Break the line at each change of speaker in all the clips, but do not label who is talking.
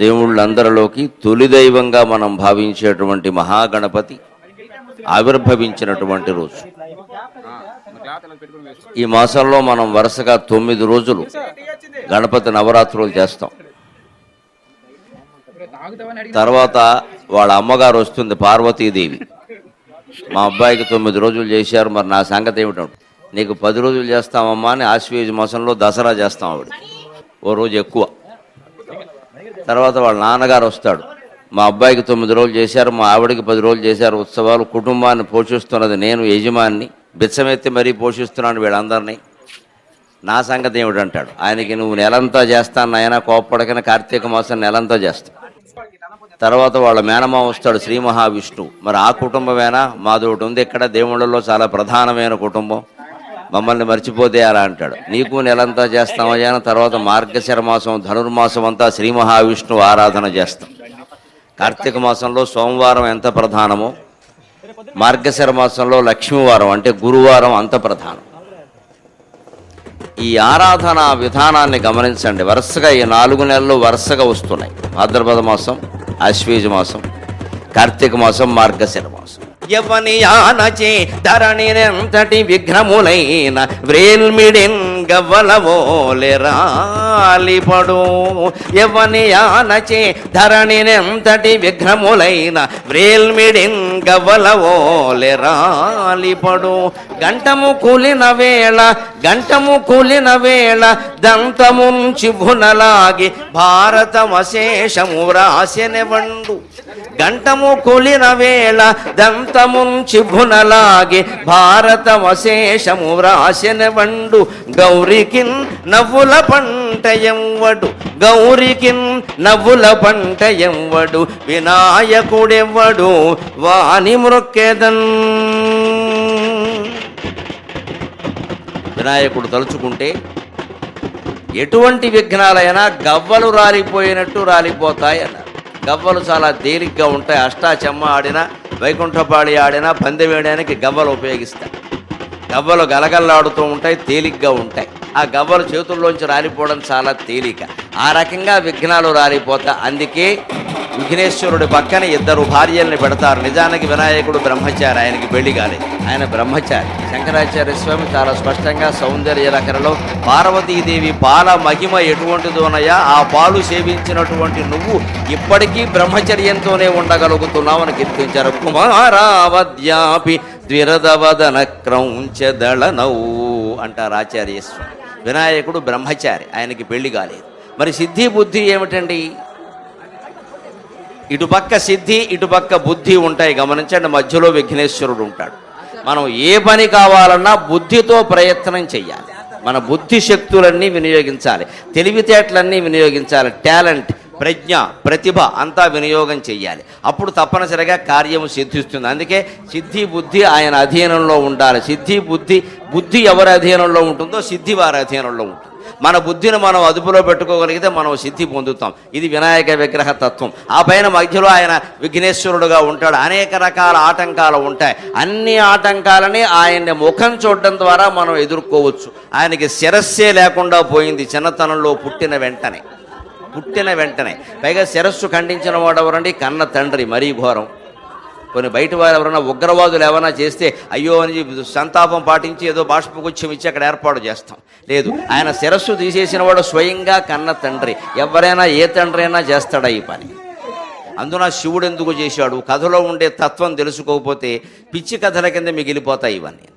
దేవుళ్ళందరిలోకి తొలి దైవంగా మనం భావించేటువంటి మహాగణపతి ఆవిర్భవించినటువంటి రోజు. ఈ మాసంలో మనం వరుసగా తొమ్మిది రోజులు గణపతి నవరాత్రులు చేస్తాం. తర్వాత వాళ్ళ అమ్మగారు వస్తుంది పార్వతీదేవి. మా అబ్బాయికి తొమ్మిది రోజులు చేశారు మరి నా సంగతి ఏమిటంటే నీకు పది రోజులు చేస్తామమ్మా అని ఆశ్వేజ మాసంలో దసరా చేస్తాం ఆవిడ. ఓ రోజు ఎక్కువ. తర్వాత వాళ్ళ నాన్నగారు వస్తాడు. మా అబ్బాయికి తొమ్మిది రోజులు చేశారు మా ఆవిడకి పది రోజులు చేశారు. ఉత్సవాలు కుటుంబాన్ని పోషిస్తున్నది నేను యజమాన్ని. బిచ్చమెత్తి మరీ పోషిస్తున్నాను వీళ్ళందరినీ. నా సంగతి ఏమిటంటాడు ఆయనకి నువ్వు నెలంతా చేస్తాను నాయన కోప్పడకన కార్తీక మాసం నెలంతా చేస్తా. తర్వాత వాళ్ళ మేనమా వస్తాడు శ్రీ మహావిష్ణువు. మరి ఆ కుటుంబమేనా? మాది ఒకటి ఉంది. ఇక్కడ దేవుళ్ళలో చాలా ప్రధానమైన కుటుంబం. మమ్మల్ని మర్చిపోతే అలా అంటాడు. నీకు నెలంతా చేస్తామయ్యా అని తర్వాత మార్గశిర మాసం ధనుర్మాసం అంతా శ్రీ మహావిష్ణువు ఆరాధన చేస్తాం. కార్తీక మాసంలో సోమవారం ఎంత ప్రధానమో మార్గశిర మాసంలో లక్ష్మీవారం అంటే గురువారం అంత ప్రధానం. ఈ ఆరాధన విధానాన్ని గమనించండి. వరుసగా ఈ నాలుగు నెలలు వరుసగా వస్తున్నాయి. భాద్రపద మాసం ఆశ్వీజ మాసం కార్తీక మాసం మార్గశిర మాసం. ఎవని ఆనచే ధరణి ఎంతటి విఘ్నములైన వ్రేల్మిడెన్ గవ్వలవోలె రాలిపడు ఎవని ఆనచే ధరణినెంతటి విఘ్నములైన వ్రేల్మిడిన్ గవ్వలవోలె రాలిపడు గంటము కూలిన వేళ గంటము కూలిన వేళ దంతము చిభునలాగి భారతమశేషము వ్రాసెనెవండు గంటము కూలిన వేళ దంతముంచి భునలాగి భారతమశేషము వ్రాసిన వండు గౌరికిన్ నవ్వుల పంట ఎవ్వడు. గౌరికిన్ నవ్వుల పంట ఎవ్వడు. వినాయకుడెవ్వడు వాణి మృక్కెదన్. వినాయకుడు తలుచుకుంటే ఎటువంటి విఘ్నాలైనా గవ్వలు రాలిపోయినట్టు రాలిపోతాయి అన్నారు. గవ్వలు చాలా తేలిగ్గా ఉంటాయి. అష్టాచెమ్మ ఆడినా వైకుంఠపాళి ఆడినా పందెం వేయడానికి గవ్వలు ఉపయోగిస్తారు. గవ్వలు గలగల్లాడుతూ ఉంటాయి తేలిగ్గా ఉంటాయి. ఆ గవ్వలు చేతుల్లోంచి రాలిపోవడం చాలా తేలిక. ఆ రకంగా విఘ్నాలు రాలిపోతా అందుకే విఘ్నేశ్వరుడి పక్కన ఇద్దరు భార్యల్ని పెడతారు. నిజానికి వినాయకుడు బ్రహ్మచారి ఆయనకి పెళ్ళి కాలేదు ఆయన బ్రహ్మచారి. శంకరాచార్య స్వామి చాలా స్పష్టంగా సౌందర్య రకరలో పార్వతీదేవి పాల మహిమ ఎటువంటిదోనయ్యా? ఆ పాలు సేవించినటువంటి నువ్వు ఇప్పటికీ బ్రహ్మచర్యంతోనే ఉండగలుగుతున్నావు అని కీర్తించారు. కుమారావద్యాపి ద్విరదవదన క్రౌంచదళనౌ అంటారు ఆచార్య వినాయకుడు బ్రహ్మచారి ఆయనకి పెళ్ళి కాలేదు. మరి సిద్ధి బుద్ధి ఏమిటండి? ఇటుపక్క సిద్ధి ఇటుపక్క బుద్ధి ఉంటాయి. గమనించండి మధ్యలో విఘ్నేశ్వరుడు ఉంటాడు. మనం ఏ పని కావాలన్నా బుద్ధితో ప్రయత్నం చెయ్యాలి. మన బుద్ధి శక్తులన్నీ వినియోగించాలి. తెలివితేటలన్నీ వినియోగించాలి. టాలెంట్ ప్రజ్ఞ ప్రతిభ అంతా వినియోగం చేయాలి అప్పుడు తప్పనిసరిగా కార్యము సిద్ధిస్తుంది. అందుకే సిద్ధి బుద్ధి ఆయన అధీనంలో ఉండాలి. సిద్ధి బుద్ధి బుద్ధి ఎవరి అధీనంలో ఉంటుందో సిద్ధి వారి అధీనంలో ఉంటుంది. మన బుద్ధిని మనం అదుపులో పెట్టుకోగలిగితే మనం సిద్ధి పొందుతాం. ఇది వినాయక విగ్రహ తత్వం. ఆ పైన మధ్యలో ఆయన విఘ్నేశ్వరుడుగా ఉంటాడు. అనేక రకాల ఆటంకాలు ఉంటాయి. అన్ని ఆటంకాలని ఆయన్ని ముఖం చూడడం ద్వారా మనం ఎదుర్కోవచ్చు. ఆయనకి శిరస్సే లేకుండా పోయింది చిన్నతనంలో పుట్టిన వెంటనే. పుట్టిన వెంటనే. పైగా శిరస్సు ఖండించిన వాడు ఎవరండి కన్న తండ్రి మరీ ఘోరం. కొన్ని బయట వారు ఎవరైనా ఉగ్రవాదులు ఏమైనా చేస్తే అయ్యో అని సంతాపం పాటించి ఏదో బాష్పగుచ్చం ఇచ్చి అక్కడ ఏర్పాటు చేస్తాం. లేదు ఆయన శిరస్సు తీసేసిన వాడు స్వయంగా కన్న తండ్రి. ఎవరైనా ఏ తండ్రి అయినా చేస్తాడా ఈ పని? అందున శివుడు ఎందుకు చేశాడు? కథలో ఉండే తత్వం తెలుసుకోకపోతే పిచ్చి కథల కింద మిగిలిపోతాయి ఇవన్నీ.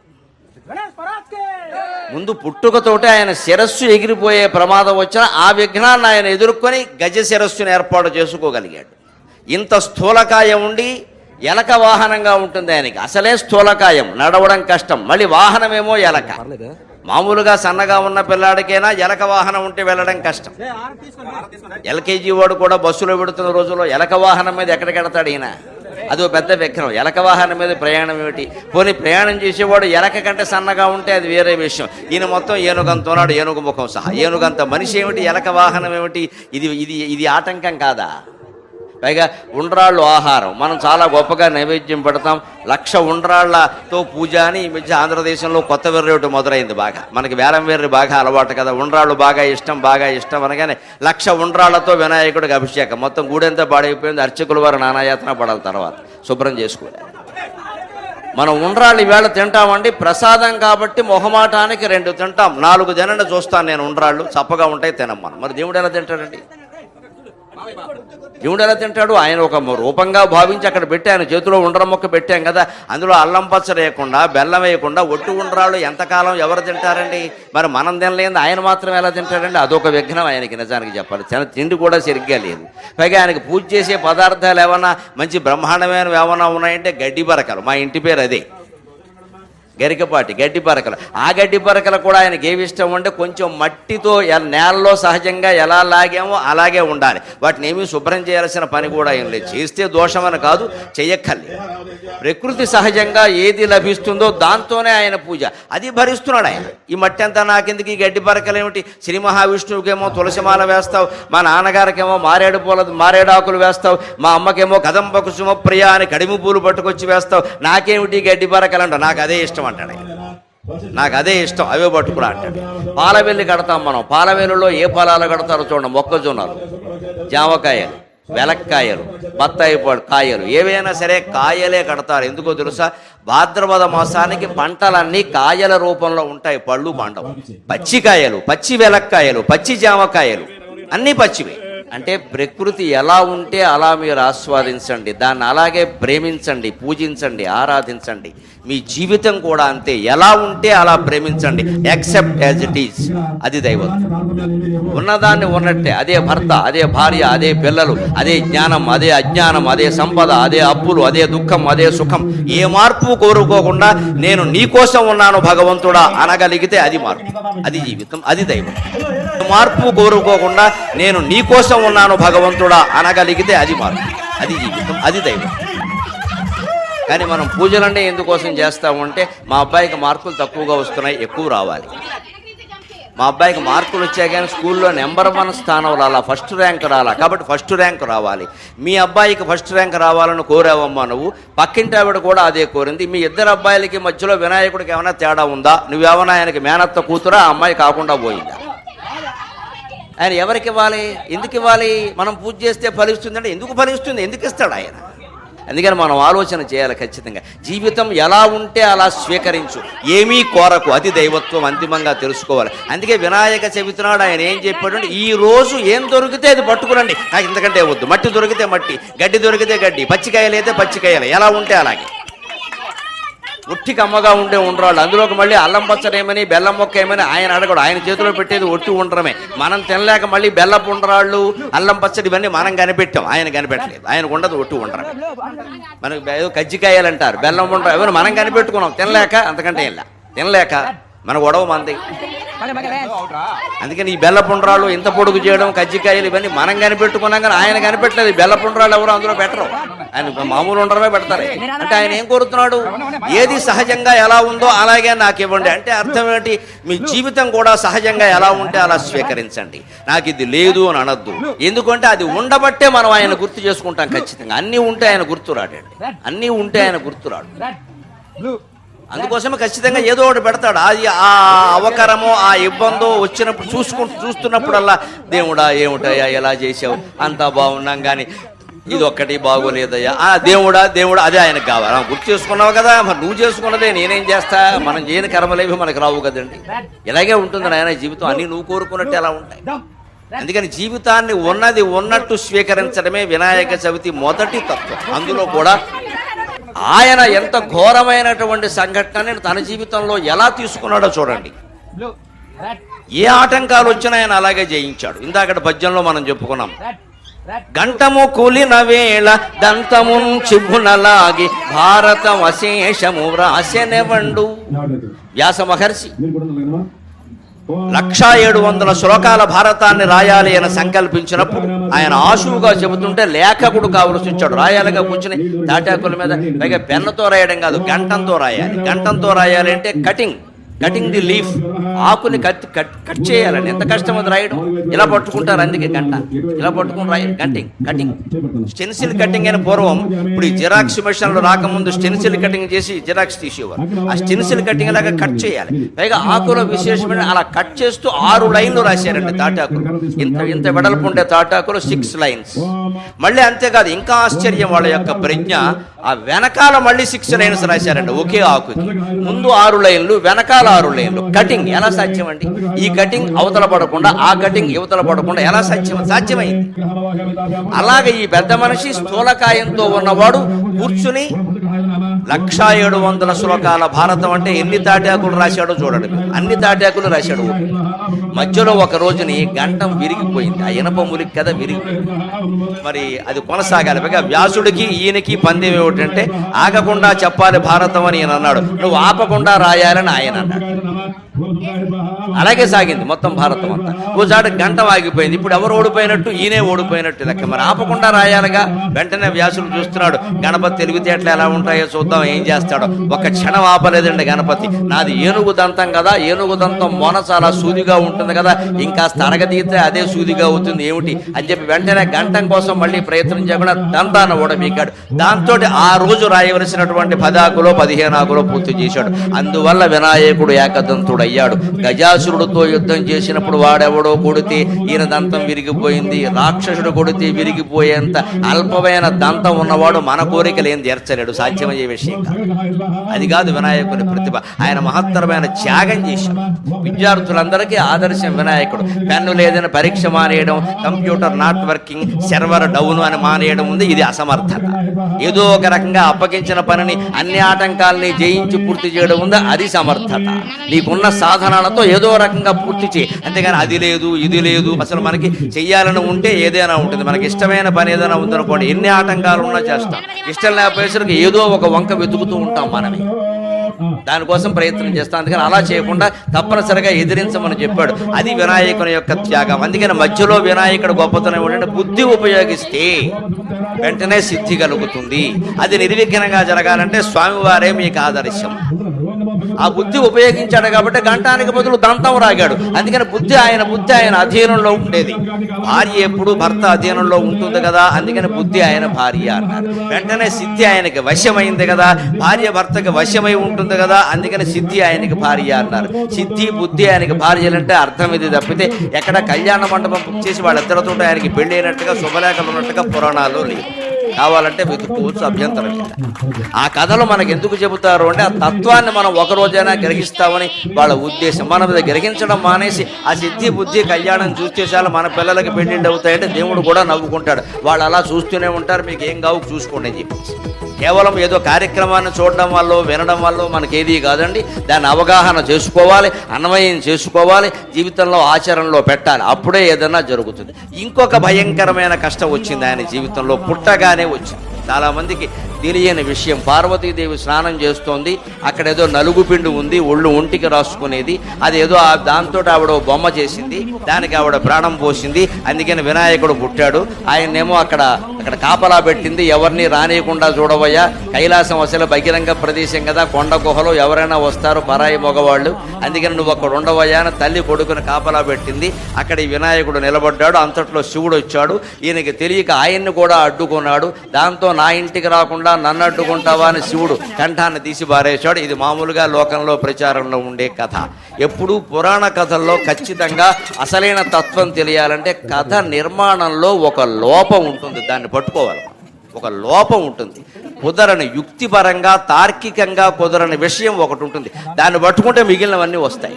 ముందు పుట్టుకతోటే ఆయన శిరస్సు ఎగిరిపోయే ప్రమాదం వచ్చినా ఆ విఘ్నాన్ని ఆయన ఎదుర్కొని గజ శిరస్సును ఏర్పాటు చేసుకోగలిగాడు. ఇంత స్థూలకాయం ఉండి ఎలక వాహనంగా ఉంటుంది ఆయనకి. అసలే స్థూలకాయం. నడవడం కష్టం. మళ్ళీ వాహనమేమో ఎలక. మామూలుగా సన్నగా ఉన్న పిల్లాడికైనా ఎలక వాహనం ఉంటే వెళ్ళడం కష్టం. ఎల్కేజీ వాడు కూడా బస్సులో పెడుతున్న రోజుల్లో ఎలక వాహనం మీద ఎక్కడికి వెడతాడు ఈయన? అదో పెద్ద విఘ్నం. ఎలక వాహనం మీద ప్రయాణం ఏమిటి? పోనీ ప్రయాణం చేసేవాడు ఎలక కంటే సన్నగా ఉంటే అది వేరే విషయం. ఈయన మొత్తం ఏనుగంత ఉన్నాడు ఏనుగు ముఖం సహా. ఏనుగంత మనిషి ఏమిటి? ఎలక వాహనం ఏమిటి? ఇది ఇది ఇది ఆటంకం కాదా? పైగా ఉండ్రాళ్ళు ఆహారం. మనం చాలా గొప్పగా నైవేద్యం పెడతాం. లక్ష ఉండ్రాళ్ళతో పూజ అని ఈ మధ్య ఆంధ్రదేశంలో కొత్త వెర్రేటు మొదలైంది బాగా. మనకి వేలం వెర్రి బాగా అలవాటు కదా. ఉండ్రాళ్ళు బాగా ఇష్టం బాగా ఇష్టం అనగానే లక్ష ఉండ్రాళ్ళతో వినాయకుడికి అభిషేకం. మొత్తం గూడెంతా పాడైపోయింది. అర్చకుల వారు నానాయాతన పడాలి తర్వాత. శుభ్రం చేసుకోవాలి. మనం ఉండ్రాళ్ళు ఈవేళ తింటామండి. ప్రసాదం కాబట్టి మొహమాటానికి రెండు తింటాం. నాలుగు తినండి చూస్తాను నేను ఉండ్రాళ్ళు. చప్పగా ఉంటాయి తినం మనం. మరి దేవుడు ఎలా తింటాడండి? దేవుడు ఎలా తింటాడు? ఆయన ఒక రూపంగా భావించి అక్కడ పెట్టి ఆయన చేతిలో ఉండ్ర మొక్క పెట్టాం కదా అందులో అల్లం పచ్చ వేయకుండా బెల్లం వేయకుండా ఒట్టు ఉండరాళ్ళు ఎంతకాలం ఎవరు తింటారండి? మరి మనం తినలేదు ఆయన మాత్రం ఎలా తింటాడండి? అదొక విఘ్నం ఆయనకి నిజానికి చెప్పాలి. తిన తిండి కూడా సరిగ్గా లేదు. పైగా ఆయనకు పూజ చేసే పదార్థాలు ఏమన్నా మంచి బ్రహ్మాండమైనవి ఏమన్నా ఉన్నాయంటే గడ్డి బరకలు. మా ఇంటి పేరు అదే. గరికపాటి గడ్డి పరకలు. ఆ గడ్డి పరకలు కూడా ఆయనకి ఏమి ఇష్టం అంటే కొంచెం మట్టితో నేలలో సహజంగా ఎలా లాగామో అలాగే ఉండాలి. వాటిని ఏమీ శుభ్రం చేయాల్సిన పని కూడా ఏం లేదు. చేస్తే దోషమని కాదు చెయ్యక్కర్లేదు ప్రకృతి సహజంగా ఏది లభిస్తుందో దాంతోనే ఆయన పూజ. అది భరిస్తున్నాడు ఆయన. ఈ మట్టి అంతా నాకెందుకు? ఈ గడ్డి పరకలు ఏమిటి? శ్రీ మహావిష్ణువుకేమో తులసిమాల వేస్తావు మా నాన్నగారికేమో మారేడు పూల మారేడాకులు వేస్తావు మా అమ్మకేమో కదంబ కుసుమ ప్రియ అని కడిమి పూలు పట్టుకొచ్చి వేస్తావు. నాకేమిటి గడ్డి పరకలు అంటావు నాకు అదే ఇష్టం అంటాడు నాకు అదే ఇష్టం అవే పట్టుకురా అంటాడు. పాలవెల్లి కడతాం మనం. పాలవెల్లిలో ఏ ఫలాలు కడతారో చూడండి మొక్కజొన్నలు జామకాయలు వెలక్కాయలు బత్తాయి కాయలు. ఏవైనా సరే కాయలే కడతారు. ఎందుకో తెలుసా? భాద్రపద మాసానికి పంటలన్నీ కాయల రూపంలో ఉంటాయి. పళ్ళు పండవు. పచ్చికాయలు పచ్చి వెలక్కాయలు పచ్చి జామకాయలు. అన్నీ పచ్చివే. అంటే ప్రకృతి ఎలా ఉంటే అలా మీరు ఆస్వాదించండి. దాన్ని అలాగే ప్రేమించండి పూజించండి ఆరాధించండి. మీ జీవితం కూడా అంతే. ఎలా ఉంటే అలా ప్రేమించండి. యాక్సెప్ట్ యాజ్ ఇట్ ఈస్ అది దైవం. ఉన్నదాన్ని ఉన్నట్టే. అదే భర్త అదే భార్య అదే పిల్లలు అదే జ్ఞానం అదే అజ్ఞానం అదే సంపద అదే అప్పులు అదే దుఃఖం అదే సుఖం. ఏ మార్పు కోరుకోకుండా నేను నీకోసం ఉన్నాను భగవంతుడా అనగలిగితే అది మార్పు. అది జీవితం. అది దైవం. మార్పు కోరుకోకుండా నేను నీకోసం ఉన్నాను భగవంతుడా అనగలిగితే అది మార్పు అది జీవితం అది దైవం. కానీ మనం పూజలన్నీ ఎందుకోసం చేస్తామంటే మా అబ్బాయికి మార్కులు తక్కువగా వస్తున్నాయి ఎక్కువ రావాలి. మా అబ్బాయికి మార్కులు వచ్చాయి కానీ స్కూల్లో నెంబర్ వన్ స్థానం రాలా ఫస్ట్ ర్యాంక్ రాలా. కాబట్టి ఫస్ట్ ర్యాంక్ రావాలి. మీ అబ్బాయికి ఫస్ట్ ర్యాంక్ రావాలని కోరావమ్మా నువ్వు. పక్కింటి ఆవిడ కూడా అదే కోరింది. మీ ఇద్దరు అబ్బాయిలకి మధ్యలో వినాయకుడికి ఏమైనా తేడా ఉందా? నువ్వేమైనా ఆయనకి మేనత్త కూతురా? అమ్మాయి కాకుండా పోయిందా? ఆయన ఎవరికి ఇవ్వాలి? ఎందుకు ఇవ్వాలి? మనం పూజ చేస్తే ఫలిస్తుందంటే ఎందుకు ఫలిస్తుంది? ఎందుకు ఇస్తాడు ఆయన? అందుకని మనం ఆలోచన చేయాలి ఖచ్చితంగా. జీవితం ఎలా ఉంటే అలా స్వీకరించు. ఏమీ కోరకు అతి దైవత్వం అంతిమంగా తెలుసుకోవాలి. అందుకే వినాయక చెబుతున్నాడు ఆయన ఏం చెప్పాడు అంటే ఈ రోజు ఏం దొరికితే అది పట్టుకురండి. నాకు ఇంతకంటే వద్దు. మట్టి దొరికితే మట్టి గడ్డి దొరికితే గడ్డి పచ్చికాయలు అయితే పచ్చికాయలు. ఎలా ఉంటే అలాగే. ఒట్టికి కమ్మగా ఉండే ఉండరాళ్ళు. అందులోకి మళ్ళీ అల్లం పచ్చడేమని బెల్లం మొక్క ఏమని ఆయన అడగడు. ఆయన చేతిలో పెట్టేది ఒట్టి ఉండడమే మనం తినలేక మళ్ళీ బెల్లపు ఉండరాళ్ళు అల్లం పచ్చడి ఇవన్నీ మనం కనిపెట్టాం. ఆయన కనిపెట్టలేదు. ఆయన ఉండదు ఒట్టి ఉండడం మనకు ఏదో కజ్జికాయలు అంటారు. బెల్లం ఉండ ఎవరు మనం కనిపెట్టుకున్నాం. తినలేక అంతకంటే ఇలా తినలేక. మన గొడవ మంది అందుకని ఈ బెల్ల పుండ్రాలు ఇంత పొడుగు చేయడం కజ్జికాయలు ఇవన్నీ మనం కనిపెట్టుకున్నాం కానీ ఆయన కనిపెట్టలేదు. బెల్ల పుండ్రాలు ఎవరు అందులో పెట్టరు. ఆయన మామూలు ఉండడమే పెడతారు. అంటే ఆయన ఏం కోరుతున్నాడు? ఏది సహజంగా ఎలా ఉందో అలాగే నాకు ఇవ్వండి. అంటే అర్థం ఏంటి? మీ జీవితం కూడా సహజంగా ఎలా ఉంటే అలా స్వీకరించండి. నాకు ఇది లేదు అని అనొద్దు. ఎందుకంటే అది ఉండబట్టే మనం ఆయన గుర్తు చేసుకుంటాం ఖచ్చితంగా. అన్నీ ఉంటే ఆయన గుర్తురాడండి అన్నీ ఉంటే ఆయన గుర్తురాడు అందుకోసమే ఖచ్చితంగా ఏదో ఒకటి పెడతాడు. అది ఆ అవకరమో ఆ ఇబ్బందో వచ్చినప్పుడు చూసుకుంటూ చూస్తున్నప్పుడల్లా దేవుడా ఏమిటయ్యా ఎలా చేసావు అంతా బాగున్నాం కానీ ఇది ఒక్కటి బాగోలేదయ్యా. ఆ దేవుడా దేవుడా అదే ఆయనకు కావాలి. గుర్తు చేసుకున్నావు కదా మరి నువ్వు చేసుకున్నదే నేనేం చేస్తా? మనం చేయని కర్మలేవి మనకు రావు కదండి. ఇలాగే ఉంటుంది ఆయన జీవితం. అన్ని నువ్వు కోరుకున్నట్టు ఎలా ఉంటాయి. అందుకని జీవితాన్ని ఉన్నది ఉన్నట్టు స్వీకరించడమే వినాయక చవితి మొదటి తత్వం. అందులో కూడా ఆయన ఎంత ఘోరమైనటువంటి సంఘటనని తన జీవితంలో ఎలా తీసుకున్నాడో చూడండి. ఏ ఆటంకాలు వచ్చినా ఆయన అలాగే జయించాడు. ఇందాకటి పద్యంలో మనం చెప్పుకున్నాం. గంటము కూలిన వేళ దంతము చిబ్బునలాగి భారతం అశేషము వ్రాసెనెవండు వ్యాస మహర్షి. లక్షా ఏడు వందల శ్లోకాల భారతాన్ని రాయాలి అని సంకల్పించినప్పుడు ఆయన ఆశువుగా చెబుతుంటే లేఖకుడు కావలసి వచ్చాడు రాయాలిగా కూర్చుని తాటాకుల మీద పైగా పెన్నుతో రాయడం కాదు గంటంతో రాయాలి. గంటంతో రాయాలి అంటే కటింగ్. కటింగ్ ది లీఫ్ ఆకుని కట్ కట్ కట్ చేయాలని. ఎంత కష్టం అది రాయడం. ఇలా పట్టుకుంటారు అందుకే గంట. ఇలా పట్టుకుని రాయ కటింగ్ కటింగ్ స్టెన్సిల్ కటింగ్ అయిన పూర్వం ఇప్పుడు ఈ జిరాక్స్ మిషన్లు రాకముందు స్టెన్సిల్ కటింగ్ చేసి జిరాక్స్ తీసేవారు. ఆ స్టెన్సిల్ కటింగ్ లాగా కట్ చేయాలి. పైగా ఆకులో విశేషమైన అలా కట్ చేస్తూ ఆరు లైన్లు రాశారండి తాటాకులు. ఇంత ఇంత వెడల్పు ఉండే తాటాకులు సిక్స్ లైన్స్ మళ్ళీ అంతేకాదు ఇంకా ఆశ్చర్యం వాళ్ళ యొక్క ప్రజ్ఞ ఆ వెనకాల మళ్ళీ సిక్స్ లైన్స్ రాశారండి ఒకే ఆకుకి. ముందు ఆరు లైన్లు వెనకాల పదహారు లేన్లు. కటింగ్ ఎలా సాధ్యం అండి ఈ కటింగ్ అవతల పడకుండా ఆ కటింగ్ యువతల పడకుండా ఎలా సాధ్యం సాధ్యమైంది? అలాగే ఈ పెద్ద మనిషి స్థూలకాయంతో ఉన్నవాడు కూర్చుని లక్షా ఏడు వందల శ్లోకాల భారతం అంటే ఎన్ని తాటాకులు రాశాడో చూడండి. అన్ని తాటాకులు రాశాడు మధ్యలో ఒక రోజుని గంటం విరిగిపోయింది. ఆ ఇనప మురికి కదా విరిగిపోయింది. మరి అది కొనసాగాలి. పైగా వ్యాసుడికి ఈయనకి పందెం ఏమిటంటే ఆగకుండా చెప్పాలి భారతం అని ఈయన అన్నాడు. నువ్వు ఆపకుండా రాయాలని ఆయన అన్నాడు. 同志们。అలాగే సాగింది మొత్తం భారతం అంతా. ఓసారి గంట ఆగిపోయింది. ఇప్పుడు ఎవరు ఓడిపోయినట్టు? ఈయనే ఓడిపోయినట్టు లెక్క. మరి ఆపకుండా రాయాలిగా? వెంటనే వ్యాసుడు చూస్తున్నాడు. గణపతి తెలివితేటలు ఎలా ఉంటాయో చూద్దాం ఏం చేస్తాడో. ఒక క్షణం ఆపలేదండి గణపతి. నాది ఏనుగు దంతం కదా. ఏనుగు దంతం మొన చాలా సూదిగా ఉంటుంది కదా. ఇంకా తరగతీతే అదే సూదిగా అవుతుంది. ఏమిటి? అని చెప్పి వెంటనే గంటం కోసం మళ్ళీ ప్రయత్నం చేయకుండా దంతాన్ని ఓడమీకాడు దాంతో ఆ రోజు రాయవలసినటువంటి పదాకులో పదిహేను ఆకులో పూర్తి చేశాడు. అందువల్ల వినాయకుడు ఏకదంతుడు అయ్యాడు. గజాసురుడితో యుద్ధం చేసినప్పుడు వాడెవడో కొడితే ఈయన దంతం విరిగిపోయింది. రాక్షసుడు కొడితే విరిగిపోయేంత అల్పమైన దంతం ఉన్నవాడు మన కోరికలు ఏం తీర్చలేడు సాధ్యమయ్యే విషయం కాదు. అది కాదు వినాయకుని ప్రతిభ. ఆయన మహత్తరమైన త్యాగం చేశాడు. విద్యార్థులందరికీ ఆదర్శం వినాయకుడు. పెన్ను లేదని పరీక్ష మానేయడం computer not working server down అని మానేయడం ఉంది. ఇది అసమర్థత. ఏదో ఒక రకంగా అప్పగించిన పనిని అన్ని ఆటంకాలని జయించి పూర్తి చేయడం ఉందా. అది సమర్థత. నీకున్న సాధనాలతో ఏదో రకంగా పూర్తి చేయి. అంతేగాని అది లేదు ఇది లేదు. అసలు మనకి చెయ్యాలని ఉంటే ఏదైనా ఉంటుంది. మనకి ఇష్టమైన పని ఏదైనా ఉందనుకోండి ఎన్ని ఆటంకాలు ఉన్నా చేస్తాం. ఇష్టం లేకపోయేసరికి ఏదో ఒక వంక వెతుకుతూ ఉంటాం మనమే. దానికోసం ప్రయత్నం చేస్తాం. అందుకని అలా చేయకుండా తప్పనిసరిగా ఎదిరించమని చెప్పాడు. అది వినాయకుని యొక్క త్యాగం. అందుకని మధ్యలో వినాయకుడు గొప్పతనం ఏంటంటే బుద్ధి ఉపయోగిస్తే వెంటనే సిద్ధి కలుగుతుంది. అది నిర్విఘ్నంగా జరగాలంటే స్వామివారే మీకు ఆదర్శం. ఆ బుద్ధి ఉపయోగించాడు కాబట్టి గంటానికి బదులు దంతం రాగాడు. అందుకని బుద్ధి ఆయన బుద్ధి ఆయన అధీనంలో ఉండేది. భార్య ఎప్పుడు భర్త అధీనంలో ఉంటుంది కదా అందుకని బుద్ధి ఆయన భార్య అన్నారు వెంటనే సిద్ధి ఆయనకి వశమైంది కదా భార్య భర్తకి వశమై ఉంటుంది కదా అందుకని సిద్ధి ఆయనకి భార్య అన్నారు. సిద్ధి బుద్ధి ఆయనకి భార్యలంటే అర్థం ఇది తప్పితే ఎక్కడ కళ్యాణ మండపం బుక్ చేసి వాళ్ళిద్దరితో ఆయనకి పెళ్ళి అయినట్టుగా శుభలేఖలు ఉన్నట్టుగా పురాణాలు లేవు. కావాలంటే వెతుక్కోవచ్చు అభ్యంతరం లేదు. ఆ కథలు మనకు ఎందుకు చెబుతారు అంటే ఆ తత్వాన్ని మనం ఒక రోజైనా గ్రహిస్తామని వాళ్ళ ఉద్దేశం. మనం మీద గ్రహించడం మానేసి ఆ సిద్ధి బుద్ధి కళ్యాణం చూసేసాలు మన పిల్లలకి పెళ్ళిళ్ళు అవుతాయంటే దేవుడు కూడా నవ్వుకుంటాడు. వాళ్ళు అలా చూస్తూనే ఉంటారు. మీకు ఏం కావు చూసుకోండి అని చెప్పేసి. కేవలం ఏదో కార్యక్రమాన్ని చూడడం వల్ల వినడం వల్ల మనకేది కాదండి. దాన్ని అవగాహన చేసుకోవాలి అన్వయం చేసుకోవాలి జీవితంలో ఆచరణలో పెట్టాలి. అప్పుడే ఏదైనా జరుగుతుంది. ఇంకొక భయంకరమైన కష్టం వచ్చింది ఆయన జీవితంలో. పుట్టగానే వచ్చింది. చాలా మందికి తెలియని విషయం. పార్వతీదేవి స్నానం చేస్తోంది. అక్కడ ఏదో నలుగు పిండి ఉంది ఒళ్ళు ఒంటికి రాసుకునేది. అది ఏదో ఆ దాంతో ఆవిడ బొమ్మ చేసింది. దానికి ఆవిడ ప్రాణం పోసింది. అందుకని వినాయకుడు పుట్టాడు. ఆయన్నేమో అక్కడ అక్కడ కాపలా పెట్టింది. ఎవరిని రానియకుండా చూడవయ్యా. కైలాసం అసలు బహిరంగ ప్రదేశం కదా. కొండ గుహలో ఎవరైనా వస్తారు పరాయి మగవాళ్ళు. అందుకని నువ్వు అక్కడ ఉండవయ్యా అని తల్లి కొడుకుని కాపలా పెట్టింది. అక్కడ ఈ వినాయకుడు నిలబడ్డాడు. అంతట్లో శివుడు వచ్చాడు. ఈయనకి తెలియక ఆయన్ని కూడా అడ్డుకున్నాడు. దాంతో నా ఇంటికి రాకుండా నన్ను అడ్డుకుంటావా అని శివుడు కంఠాన్ని తీసి బారేశాడు. ఇది మామూలుగా లోకంలో ప్రచారంలో ఉండే కథ. ఎప్పుడూ పురాణ కథల్లో ఖచ్చితంగా అసలైన తత్వం తెలియాలంటే కథ నిర్మాణంలో ఒక లోపం ఉంటుంది. దాన్ని పట్టుకోవాలి. ఒక లోపం ఉంటుంది. కుదరని యుక్తిపరంగా తార్కికంగా కుదరని విషయం ఒకటి ఉంటుంది. దాన్ని పట్టుకుంటే మిగిలినవన్నీ వస్తాయి.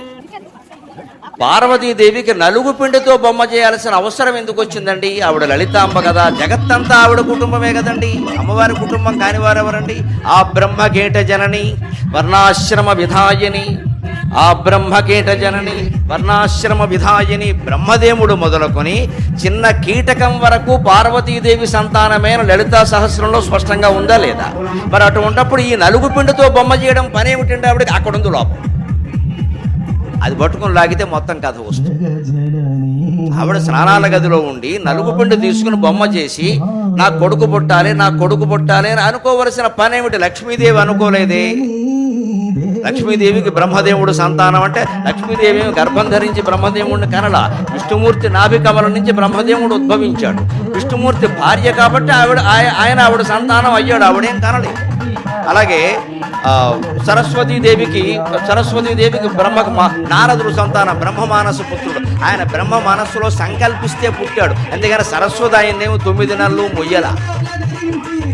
పార్వతీదేవికి నలుగు పిండితో బొమ్మ చేయాల్సిన అవసరం ఎందుకు వచ్చిందండి ఆవిడ లలితాంబ కదా. జగత్తంతా ఆవిడ కుటుంబమే కదండి. అమ్మవారి కుటుంబం కానివారెవరండి ఆ బ్రహ్మకేట జనని వర్ణాశ్రమ విధాయని. ఆ బ్రహ్మకీట జనని వర్ణాశ్రమ విధాయని బ్రహ్మదేవుడు మొదలుకొని చిన్న కీటకం వరకు పార్వతీదేవి సంతానమైన లలితా సహస్రంలో స్పష్టంగా ఉందా లేదా? మరి అటువంటప్పుడు ఈ నలుగు పిండితో బొమ్మ చేయడం పని ఏమిటంటే ఆవిడకి? అక్కడ ఉంది లోపం. అది పట్టుకుని లాగితే మొత్తం కథ వస్తుంది. ఆవిడ స్నానాల గదిలో ఉండి నలుగు పిండి తీసుకుని బొమ్మ చేసి నా కొడుకు పుట్టాలి నా కొడుకు పుట్టాలి అని అనుకోవలసిన పని ఏమిటి లక్ష్మీదేవి అనుకోలేదే. లక్ష్మీదేవికి బ్రహ్మదేవుడు సంతానం అంటే లక్ష్మీదేవి గర్భం ధరించి బ్రహ్మదేవుడిని కనల. విష్ణుమూర్తి నాభి కమలం నుంచి బ్రహ్మదేవుడు ఉద్భవించాడు. విష్ణుమూర్తి భార్య కాబట్టి ఆవిడ ఆయన ఆవిడ సంతానం అయ్యాడు. ఆవిడేం కనలేదు. అలాగే సరస్వతీదేవికి సరస్వతీదేవికి బ్రహ్మ నారదుడు సంతానం బ్రహ్మ మానసు పుత్రుడు. ఆయన బ్రహ్మ మనస్సులో సంకల్పిస్తే పుట్టాడు. అందుకని సరస్వతి ఆయన్నేమో తొమ్మిది నెలలు మొయ్యల.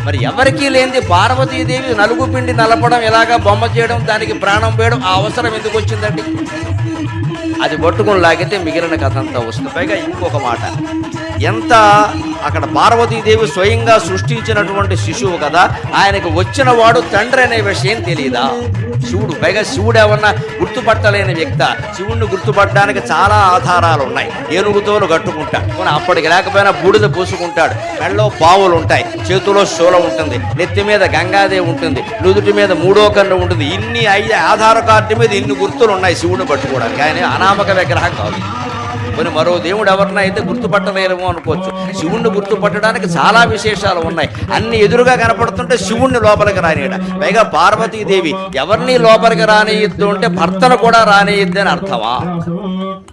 మరి ఎవరికీ లేనిది పార్వతీదేవి నలుగు పిండి నలపడం ఎలాగా బొమ్మ చేయడం దానికి ప్రాణం వేయడం ఆ అవసరం ఎందుకు వచ్చిందండి? అది పట్టుకుని లాగితే మిగిలిన కథ అంతా వస్తుంది. పైగా ఇంకొక మాట. ఎంత అక్కడ పార్వతీదేవి స్వయంగా సృష్టించినటువంటి శిశువు కదా ఆయనకు వచ్చిన వాడు తండ్రి అనే విషయం తెలియదా శివుడు పైగా శివుడు ఏమన్నా గుర్తుపట్టలేని వ్యక్త. శివుణ్ణి గుర్తుపట్టడానికి చాలా ఆధారాలు ఉన్నాయి. ఏనుగుతోలు కట్టుకుంటాడు కానీ అప్పటికి లేకపోయినా బూడిద పూసుకుంటాడు. మెడలో పావులు ఉంటాయి. చేతిలో శూలం ఉంటుంది. నెత్తి మీద గంగాదేవి ఉంటుంది. నుదుటి మీద మూడో కన్ను ఉంటుంది. ఇన్ని ఐదు ఆధార్ కార్డు మీద ఇన్ని గుర్తులు ఉన్నాయి శివుడిని పట్టుకోవడానికి. ఆయన అనామక విగ్రహం కాదు. మరి మరో దేవుడు ఎవరినైనా అయితే గుర్తుపట్టలేరేమో అనుకోవచ్చు. శివుణ్ణి గుర్తుపట్టడానికి చాలా విశేషాలు ఉన్నాయి. అన్ని ఎదురుగా కనపడుతుంటే శివుణ్ణి లోపలికి రానియడ పైగా పార్వతీదేవి ఎవరిని లోపలికి రానియద్దు అంటే భర్తను కూడా రానియద్దు అని అర్థమా?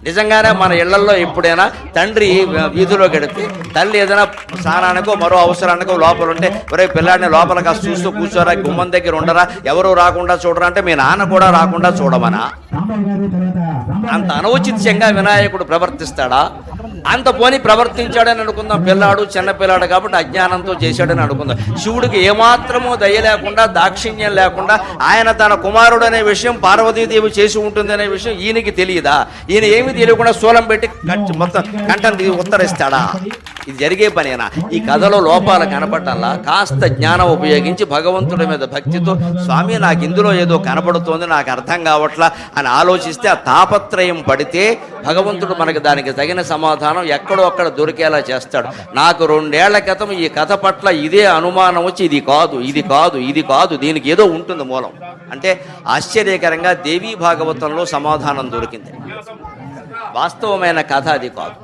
నిజంగానే మన ఇళ్ళలో ఎప్పుడైనా తండ్రి వీధిలో గడిపి తల్లి ఏదైనా స్నానానికో మరో అవసరానికో లోపల ఉంటే ఒరే పిల్లాడిని లోపల కాస్త చూస్తూ కూర్చోరా గుమ్మం దగ్గర ఉండరా ఎవరు రాకుండా చూడరా అంటే మీ నాన్న కూడా రాకుండా చూడమనా? అంత అనౌచిత్యంగా వినాయకుడు ప్రవర్తిస్తాడా? అంత పోని ప్రవర్తించాడని అనుకుందాం. పిల్లాడు చిన్న పిల్లాడు కాబట్టి అజ్ఞానంతో చేశాడని అనుకుందాం. శివుడికి ఏమాత్రము దయ లేకుండా దాక్షిణ్యం లేకుండా ఆయన తన కుమారుడు అనే విషయం పార్వతీదేవి చేసి ఉంటుందనే విషయం ఈయనకి తెలియదా? ఈయన ఏమి తెలియకుండా శూలం పెట్టి మొత్తం కంఠం ఉత్తరిస్తాడా? ఇది జరిగే పనేనా? ఈ కథలో లోపాలు కనపడాలా కాస్త జ్ఞానం ఉపయోగించి భగవంతుడి మీద భక్తితో స్వామి నాకు ఇందులో ఏదో కనపడుతోంది నాకు అర్థం కావట్లా అని ఆలోచిస్తే ఆ తాపత్రయం పడితే భగవంతుడు మనకు దానికి తగిన సమాధానం ఎక్కడో అక్కడ దొరికేలా చేస్తాడు. నాకు రెండేళ్ళ క్రితం ఈ కథ పట్ల ఇదే అనుమానం వచ్చి ఇది కాదు ఇది కాదు ఇది కాదు దీనికి ఏదో ఉంటుంది మూలం. అంటే ఆశ్చర్యకరంగా దేవీ భాగవతంలో సమాధానం దొరికింది. వాస్తవమైన కథ అది కాదు.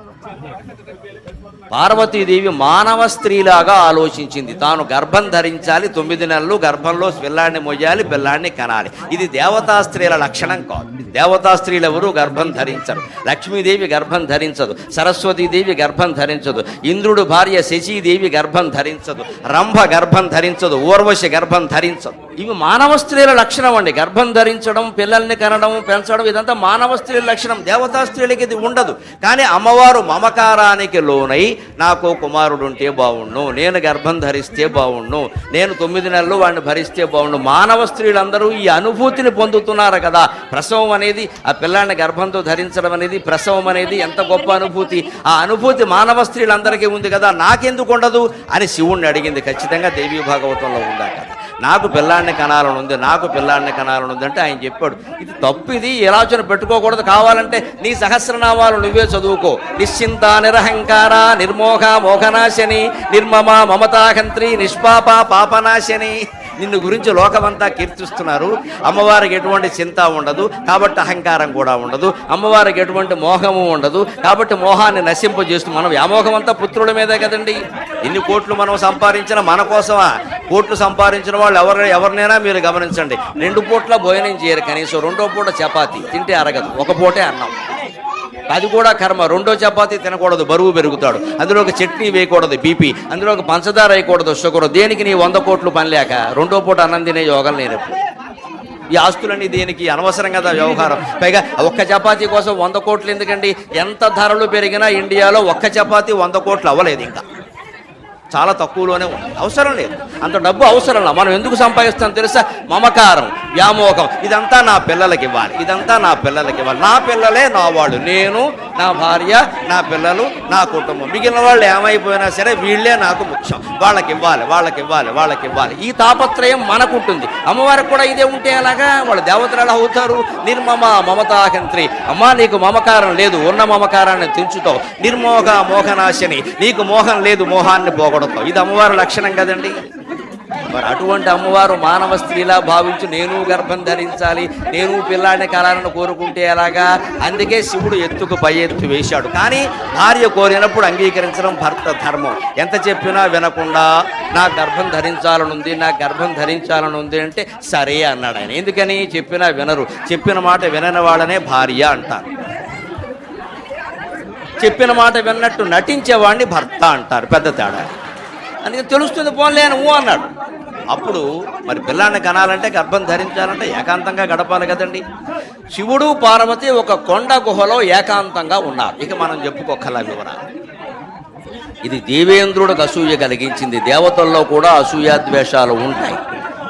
పార్వతీదేవి మానవ స్త్రీలాగా ఆలోచించింది. తాను గర్భం ధరించాలి తొమ్మిది నెలలు గర్భంలో పిల్లాడిని మొయ్యాలి పిల్లాడిని కనాలి. ఇది దేవతా స్త్రీల లక్షణం కాదు. దేవతా స్త్రీలు ఎవరు గర్భం ధరించరు. లక్ష్మీదేవి గర్భం ధరించదు. సరస్వతీదేవి గర్భం ధరించదు. ఇంద్రుడు భార్య శశీదేవి గర్భం ధరించదు. రంభ గర్భం ధరించదు. ఊర్వశి గర్భం ధరించదు. ఇవి మానవ స్త్రీల లక్షణం అండి. గర్భం ధరించడం పిల్లల్ని కనడం పెంచడం ఇదంతా మానవ స్త్రీల లక్షణం. దేవతా స్త్రీలకి ఇది ఉండదు. కానీ అమ్మవారు మమకారానికి లోనై నాకు కుమారుడు ఉంటే బాగుండు నేను గర్భం ధరిస్తే బాగుండు నేను తొమ్మిది నెలలు వాడిని భరిస్తే బాగుండు మానవ స్త్రీలందరూ ఈ అనుభూతిని పొందుతున్నారు కదా. ప్రసవం అనేది ఆ పిల్లాన్ని గర్భంతో ధరించడం అనేది ప్రసవం అనేది ఎంత గొప్ప అనుభూతి. ఆ అనుభూతి మానవ స్త్రీలందరికీ ఉంది కదా నాకెందుకు ఉండదు అని శివుణ్ణి అడిగింది. ఖచ్చితంగా దేవీ భాగవతంలో ఉందా కదా. నాకు పిల్లాడిని కనాలని ఉంది నాకు పిల్లాడిని కనాలని ఉంది అంటే ఆయన చెప్పాడు ఇది తప్పు ఇది ఈ ఆలోచన పెట్టుకోకూడదు కావాలంటే నీ సహస్రనామాలు నువ్వే చదువుకో. నిశ్చింత నిరహంకార నిర్మోహ మోహనాశని నిర్మమ మమతాహంత్రి నిష్పాప పాపనాశని. నిన్ను గురించి లోకమంతా కీర్తిస్తున్నారు. అమ్మవారికి ఎటువంటి చింత ఉండదు. కాబట్టి అహంకారం కూడా ఉండదు. అమ్మవారికి ఎటువంటి మోహము ఉండదు. కాబట్టి మోహాన్ని నశింపజేస్తూ మనం వ్యామోహం అంతా పుత్రుల మీదే కదండి. ఎన్ని కోట్లు మనం సంపాదించిన మన కోసమా? కోట్లు సంపాదించిన వాళ్ళు ఎవరు ఎవరినైనా మీరు గమనించండి. రెండు పూట్ల భోజనం చేయరు కనీసం. రెండో పూట చపాతి. తింటే అరగదు. ఒక పూటే అన్నం. అది కూడా కర్మ. రెండో చపాతి తినకూడదు బరువు పెరుగుతాడు. అందులో ఒక చట్నీ వేయకూడదు బీపీ. అందులో ఒక పంచదార వేయకూడదు షుగర్. దేనికి నీ వంద కోట్లు పనిలేక రెండో పూట అన్నం తినే యోగం లేనప్పుడు ఈ ఆస్తులన్నీ దేనికి? అనవసరం కదా వ్యవహారం. పైగా ఒక్క చపాతీ కోసం వంద కోట్లు ఎందుకండి? ఎంత ధరలు పెరిగినా ఇండియాలో ఒక్క చపాతీ వంద కోట్లు అవ్వలేదు ఇంకా. చాలా తక్కువలోనే ఉంది. అవసరం లేదు. అంత డబ్బు అవసరం లేదు. మనం ఎందుకు సంపాదిస్తాం తెలుసా? మమకారం వ్యామోహం. ఇదంతా నా పిల్లలకి ఇవ్వాలి. ఇదంతా నా పిల్లలకి ఇవ్వాలి. నా పిల్లలే నా వాళ్ళు. నేను నా భార్య నా పిల్లలు నా కుటుంబం. మిగిలిన వాళ్ళు ఏమైపోయినా సరే వీళ్ళే నాకు ముఖ్యం. వాళ్ళకి ఇవ్వాలి వాళ్ళకి ఇవ్వాలి వాళ్ళకి ఇవ్వాలి. ఈ తాపత్రయం మనకుంటుంది. అమ్మవారికి కూడా ఇదే ఉంటే ఎలాగా? వాళ్ళు దేవతలు ఎలా అవుతారు? నిర్మమ మమతాహంత్రి అమ్మా నీకు మమకారం లేదు. ఉన్న మమకారాన్ని తెంచుతావు. నిర్మోహ మోహనాశని. నీకు మోహం లేదు. మోహాన్ని కొడతాం ఇది అమ్మవారి లక్షణం కదండి. మరి అటువంటి అమ్మవారు మానవ స్త్రీలా భావించి నేను గర్భం ధరించాలి నేను పిల్లాడిని కలాలను కోరుకుంటే ఎలాగా? అందుకే శివుడు ఎత్తుకు పై ఎత్తు వేశాడు. కానీ భార్య కోరినప్పుడు అంగీకరించడం భర్త ధర్మం. ఎంత చెప్పినా వినకుండా నా గర్భం ధరించాలనుంది నా గర్భం ధరించాలనుంది అంటే సరే అన్నాడు ఆయన. ఎందుకని? చెప్పినా వినరు. చెప్పిన మాట వినని వాళ్ళనే భార్య అంటారు. చెప్పిన మాట విన్నట్టు నటించేవాడిని భర్త అంటారు. పెద్ద తేడా. అందుకని తెలుస్తుంది పోన్లే అని ఊ అన్నాడు. అప్పుడు మరి పిల్లాన్ని కనాలంటే గర్భం ధరించాలంటే ఏకాంతంగా గడపాలి కదండి. శివుడు పార్వతి ఒక కొండ గుహలో ఏకాంతంగా ఉన్నారు. ఇక మనం చెప్పుకోకల వివరాలు. ఇది దేవేంద్రుడికి అసూయ కలిగించింది. దేవతల్లో కూడా అసూయాద్వేషాలు ఉంటాయి.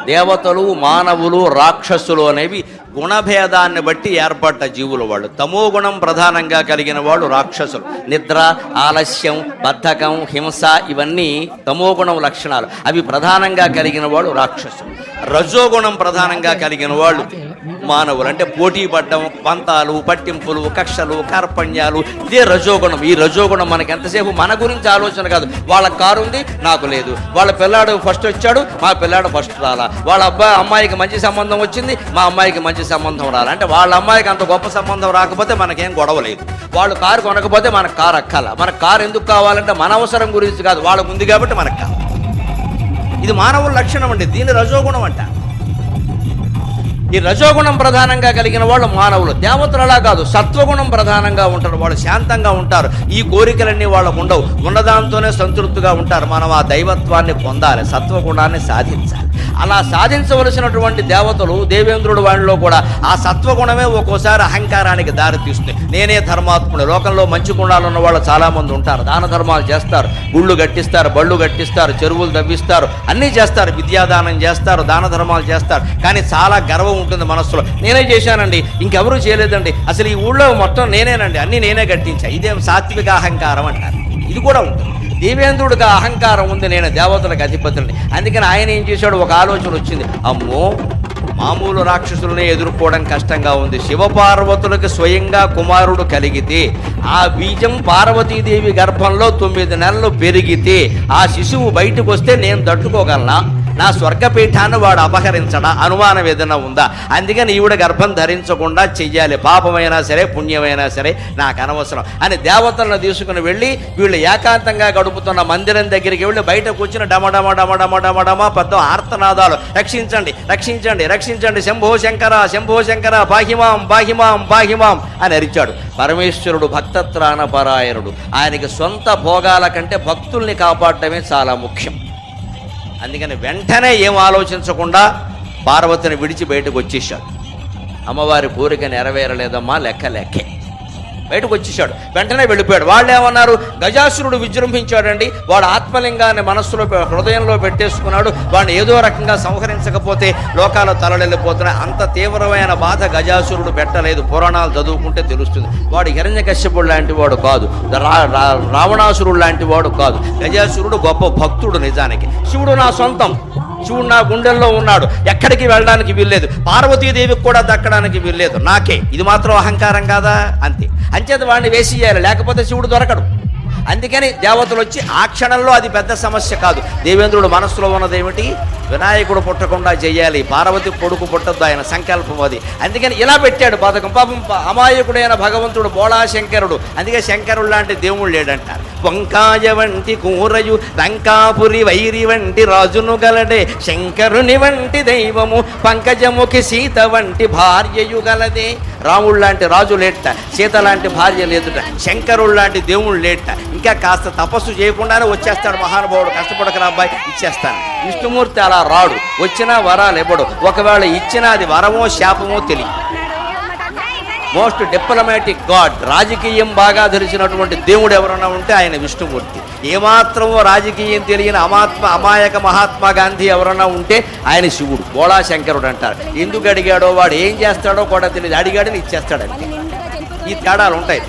దేవతలు మానవులు రాక్షసులు అనేవి గుణభేదాన్ని బట్టి ఏర్పడ్డ జీవులు వాళ్ళు. తమో గుణం ప్రధానంగా కలిగిన వాళ్ళు రాక్షసులు. నిద్ర ఆలస్యం బద్ధకం హింస ఇవన్నీ తమో గుణం లక్షణాలు. అవి ప్రధానంగా కలిగిన వాళ్ళు రాక్షసులు. రజోగుణం ప్రధానంగా కలిగిన వాళ్ళు మానవులు అంటే పోటీ పడ్డం పంతాలు పట్టింపులు కక్షలు కార్పణ్యాలు ఇదే రజోగుణం. ఈ రజోగుణం మనకి ఎంతసేపు? మన గురించి ఆలోచన కాదు. వాళ్ళ కారు ఉంది నాకు లేదు. వాళ్ళ పిల్లాడు ఫస్ట్ వచ్చాడు మా పిల్లాడు ఫస్ట్ రాలా. వాళ్ళ అబ్బాయి అమ్మాయికి మంచి సంబంధం వచ్చింది మా అమ్మాయికి మంచి సంబంధం రాలా. అంటే వాళ్ళ అమ్మాయికి అంత గొప్ప సంబంధం రాకపోతే మనకేం గొడవ లేదు. వాళ్ళు కారు కొనకపోతే మనకు కారు అక్కాల. మన కారు ఎందుకు కావాలంటే మన అవసరం గురించి కాదు. వాళ్ళకు ఉంది కాబట్టి మనకు కావాలి. ఇది మానవుల లక్షణం అండి. దీని రజోగుణం అంట ఈ రజోగుణం ప్రధానంగా కలిగిన వాళ్ళు మానవులు. దేవతలు అలా కాదు సత్వగుణం ప్రధానంగా ఉంటారు. వాళ్ళు శాంతంగా ఉంటారు. ఈ కోరికలన్నీ వాళ్ళకు ఉండవు. ఉన్నదాంతోనే సంతృప్తిగా ఉంటారు. మనం ఆ దైవత్వాన్ని పొందాలి సత్వగుణాన్ని సాధించాలి. అలా సాధించవలసినటువంటి దేవతలు దేవేంద్రుడు వాడిలో కూడా ఆ సత్వగుణమే ఒక్కోసారి అహంకారానికి దారితీస్తుంది. నేనే ధర్మాత్ముడు లోకంలో మంచి గుణాలు ఉన్న వాళ్ళు చాలా మంది ఉంటారు. దాన ధర్మాలు చేస్తారు. గుళ్ళు కట్టిస్తారు బళ్ళు కట్టిస్తారు చెరువులు తవ్విస్తారు అన్నీ చేస్తారు. విద్యాదానం చేస్తారు దాన ధర్మాలు చేస్తారు. కానీ చాలా గర్వం ఉంటుంది మనస్సులో. నేనే చేశానండి. ఇంకెవరూ చేయలేదండి. అసలు ఈ ఊళ్ళో మొత్తం నేనేనండి. అన్నీ నేనే కట్టించా. ఇదేం సాత్విక అహంకారం అంటారు. ఇది కూడా ఉంటుంది. దేవేంద్రుడికి అహంకారం ఉంది నేను దేవతలకు అధిపతులని. అందుకని ఆయన ఏం చేశాడు? ఒక ఆలోచన వచ్చింది. అమ్మో మామూలు రాక్షసులనే ఎదుర్కోవడం కష్టంగా ఉంది. శివపార్వతులకు స్వయంగా కుమారుడు కలిగితే ఆ బీజం పార్వతీదేవి గర్భంలో తొమ్మిది నెలలు పెరిగితే ఆ శిశువు బయటకు వస్తే నేను తట్టుకోగలనా? నా స్వర్గపీఠాన్ని వాడు అపహరించడా? అనుమానం ఏదైనా ఉందా? అందుకని ఈవిడ గర్భం ధరించకుండా చెయ్యాలి. పాపమైనా సరే పుణ్యమైనా సరే నాకు అనవసరం. అని దేవతలను తీసుకుని వెళ్ళి వీళ్ళు ఏకాంతంగా గడుపుతున్న మందిరం దగ్గరికి వెళ్ళి బయట కూర్చుని డమడమ డమడమ డమడమ పెద్ద ఆర్తనాదాలు. రక్షించండి రక్షించండి రక్షించండి. శంభో శంకర శంభో శంకర బాహిమాం బాహిమాం బాహిమాం అని అరిచాడు. పరమేశ్వరుడు భక్తత్రాణ పరాయణుడు ఆయనకి సొంత భోగాల కంటే భక్తుల్ని కాపాడటమే చాలా ముఖ్యం. అందుకని వెంటనే ఏం ఆలోచించకుండా పార్వతిని విడిచి బయటకు వచ్చేసాడు అమ్మవారి కోరిక నెరవేరలేదమ్మా లెక్క లెక్కే. బయటకు వచ్చేసాడు వెంటనే వెళ్ళిపోయాడు. వాళ్ళు ఏమన్నారు గజాసురుడు విజృంభించాడండి. వాడు ఆత్మలింగాన్ని మనస్సులో హృదయంలో పెట్టేసుకున్నాడు. వాడిని ఏదో రకంగా సంహరించకపోతే లోకాల తలలెళ్ళిపోతున్నాయి అంత తీవ్రమైన బాధ గజాసురుడు పెట్టలేదు. పురాణాలు చదువుకుంటే తెలుస్తుంది. వాడు హిరణ్యకశ్యపుడు లాంటి వాడు కాదు. రా- రా- రావణాసురుడు లాంటి వాడు కాదు. గజాసురుడు గొప్ప భక్తుడు నిజానికి. శివుడు నా సొంతం. శివుడు నా గుండెల్లో ఉన్నాడు. ఎక్కడికి వెళ్ళడానికి వీల్లేదు. పార్వతీదేవికి కూడా దక్కడానికి వీల్లేదు. నాకే. ఇది మాత్రం అహంకారం కాదా? అంతే. అంచేత వాడిని వేసేయాలి లేకపోతే శివుడు దొరకడు. అందుకని దేవతలు వచ్చి ఆ క్షణంలో అది పెద్ద సమస్య కాదు. దేవేంద్రుడు మనస్సులో ఉన్నదేమిటి వినాయకుడు పుట్టకుండా చెయ్యాలి పార్వతి కొడుకు పుట్టద్దు ఆయన సంకల్పం అది. అందుకని ఇలా పెట్టాడు పథకం పాపం అమాయకుడైన భగవంతుడు బోళా శంకరుడు. అందుకే శంకరుడు లాంటి దేవుడు లేడంటారు. వంకాయ వంటి కూరయు లంకాపురి వైరి వంటి రాజును గలడే శంకరుని వంటి దైవము పంకజముఖి సీత వంటి భార్యయు గలదే. రాముడు లాంటి రాజు లేట సీత లాంటి భార్య లేదుట శంకరుడు లాంటి దేవుడు లేట ఇంకా కాస్త తపస్సు చేయకుండానే వచ్చేస్తాడు మహానుభావుడు. కష్టపడకరా అబ్బాయి ఇచ్చేస్తాను. విష్ణుమూర్తి అలా రాడు. వచ్చినా వరాలు ఇవ్వడు. ఒకవేళ ఇచ్చినా అది వరమో శాపమో తెలియదు. మోస్ట్ డిప్లొమాటిక్ గాడ్ రాజకీయం బాగా తెలిసినటువంటి దేవుడు ఎవరైనా ఉంటే ఆయన విష్ణుమూర్తి. ఏమాత్రమో రాజకీయం తెలియని అమాత్మ అమాయక మహాత్మా గాంధీ ఎవరైనా ఉంటే ఆయన శివుడు బోళా శంకరుడు అంటారు. ఎందుకు అడిగాడో వాడు ఏం చేస్తాడో కూడా తెలియదు. అడిగాడని ఇచ్చేస్తాడంతే. ఈ తేడాలు ఉంటాయి.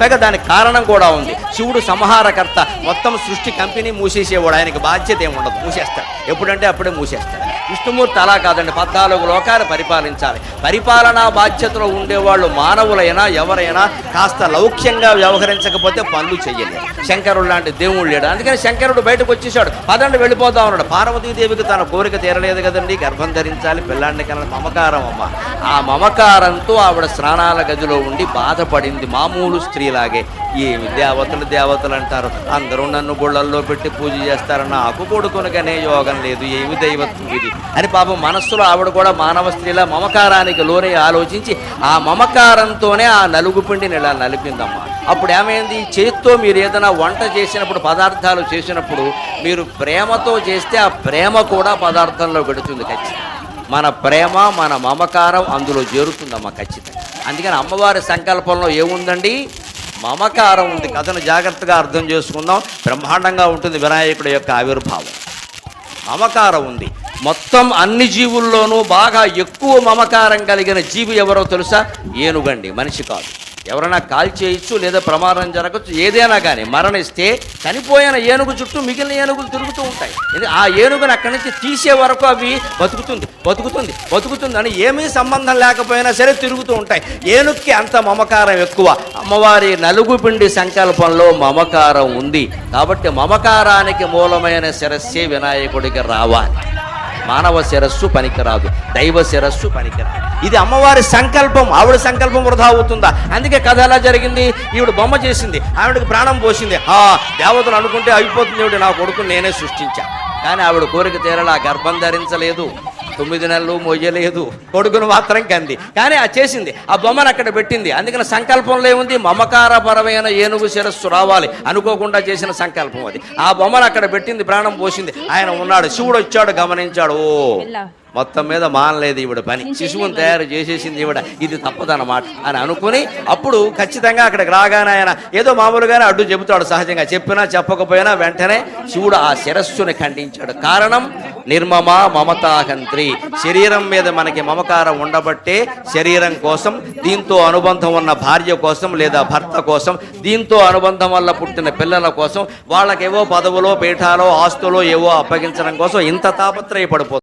పైగా దానికి కారణం కూడా ఉంది. శివుడు సంహారకర్త మొత్తం సృష్టి కంపెనీ మూసేసేవాడు. ఆయనకి బాధ్యత ఏముండదు ఉండదు. మూసేస్తాడు. ఎప్పుడంటే అప్పుడే మూసేస్తాడు. విష్ణుమూర్తి అలా కాదండి. పద్నాలుగు లోకాలు పరిపాలించాలి. పరిపాలనా బాధ్యతలో ఉండేవాళ్ళు మానవులైనా ఎవరైనా కాస్త లౌక్యంగా వ్యవహరించకపోతే పనులు చేయలేరు శంకరుడు లాంటి దేవుడు లేడు. అందుకని శంకరుడు బయటకు వచ్చేసాడు పదండి వెళ్ళిపోతా ఉన్నాడు పార్వతీదేవికి తన కోరిక తీరలేదు కదండి. గర్భం ధరించాలి పిల్లాడిని కన్నా మమకారం అమ్మ. ఆ మమకారంతో ఆవిడ స్నానాల గదిలో ఉండి బాధపడింది మామూలు స్త్రీలాగే. ఏమి దేవతలు దేవతలు అంటారు. అందరూ నన్ను గుళ్ళల్లో పెట్టి పూజ చేస్తారు. నాకు కొడుకునికనే యోగం లేదు. ఏమి దైవత్వం ఇది? అని పాపం మనస్సులో ఆవిడ కూడా మానవ స్త్రీల మమకారానికి లోనే ఆలోచించి ఆ మమకారంతోనే ఆ నలుగు పిండిని ఇలా నలిపిందమ్మా. అప్పుడు ఏమైంది? చేత్తో మీరు ఏదైనా వంట చేసినప్పుడు పదార్థాలు చేసినప్పుడు మీరు ప్రేమతో చేస్తే ఆ ప్రేమ కూడా పదార్థంలో పెడుతుంది ఖచ్చితంగా. మన ప్రేమ మన మమకారం అందులో చేరుతుందమ్మా ఖచ్చితంగా. అందుకని అమ్మవారి సంకల్పంలో ఏముందండి? మమకారం ఉంది. కథను జాగ్రత్తగా అర్థం చేసుకుందాం. బ్రహ్మాండంగా ఉంటుంది వినాయకుడి యొక్క ఆవిర్భావం. మమకారం ఉంది. మొత్తం అన్ని జీవుల్లోనూ బాగా ఎక్కువ మమకారం కలిగిన జీవి ఎవరో తెలుసా? ఏనుగండి. మనిషి కాదు. ఎవరైనా కాల్ చేయొచ్చు లేదా ప్రమాదం జరగచ్చు ఏదైనా కానీ మరణిస్తే చనిపోయిన ఏనుగు చుట్టూ మిగిలిన ఏనుగులు తిరుగుతూ ఉంటాయి. ఇది ఆ ఏనుగుని అక్కడి నుంచి తీసే వరకు అవి బతుకుతుంది బతుకుతుంది బతుకుతుంది అని ఏమీ సంబంధం లేకపోయినా సరే తిరుగుతూ ఉంటాయి. ఏనుగుకి అంత మమకారం ఎక్కువ. అమ్మవారి నలుగు పిండి సంకల్పంలో మమకారం ఉంది. కాబట్టి మమకారానికి మూలమైన శిరస్సే వినాయకుడికి రావాలి. మానవ శిరస్సు పనికిరాదు దైవ శిరస్సు పనికిరాదు. ఇది అమ్మవారి సంకల్పం ఆవిడ సంకల్పం వృధా అవుతుందా? అందుకే కథ ఎలా జరిగింది? ఈవిడ బొమ్మ చేసింది ఆవిడకి ప్రాణం పోసింది. ఆ దేవతలు అనుకుంటే అయిపోతుంది నా కొడుకు నేనే సృష్టించా. కానీ ఆవిడ కోరిక తీరలా గర్భం ధరించలేదు. తొమ్మిది నెలలు మొయ్యలేదు. కొడుకును మాత్రం కంది. కానీ అది చేసింది. ఆ బొమ్మను అక్కడ పెట్టింది. అందుకని సంకల్పంలో ఏముంది? మమకారపరమైన ఏనుగు శిరస్సు రావాలి. అనుకోకుండా చేసిన సంకల్పం అది. ఆ బొమ్మను అక్కడ పెట్టింది. ప్రాణం పోసింది. ఆయన ఉన్నాడు. శివుడు వచ్చాడు. గమనించాడు. ఓ. మొత్తం మీద మానలేదు ఈవిడ పని. శిశువుని తయారు చేసేసింది ఈవిడ. ఇది తప్పదన్నమాట అని అనుకుని అప్పుడు ఖచ్చితంగా అక్కడికి రాగానే ఆయన ఏదో మామూలుగానే అడ్డు చెబుతాడు సహజంగా. చెప్పినా చెప్పకపోయినా వెంటనే శివుడు ఆ శిరస్సుని ఖండించాడు. కారణం నిర్మమ మమతాహంత్రి. శరీరం మీద మనకి మమకారం ఉండబట్టే శరీరం కోసం దీంతో అనుబంధం ఉన్న భార్య కోసం లేదా భర్త కోసం దీంతో అనుబంధం వల్ల పుట్టిన పిల్లల కోసం వాళ్ళకేవో పదవులో పీఠాలో ఆస్తులో ఏవో అప్పగించడం కోసం ఇంత తాపత్రయపడిపోతుంది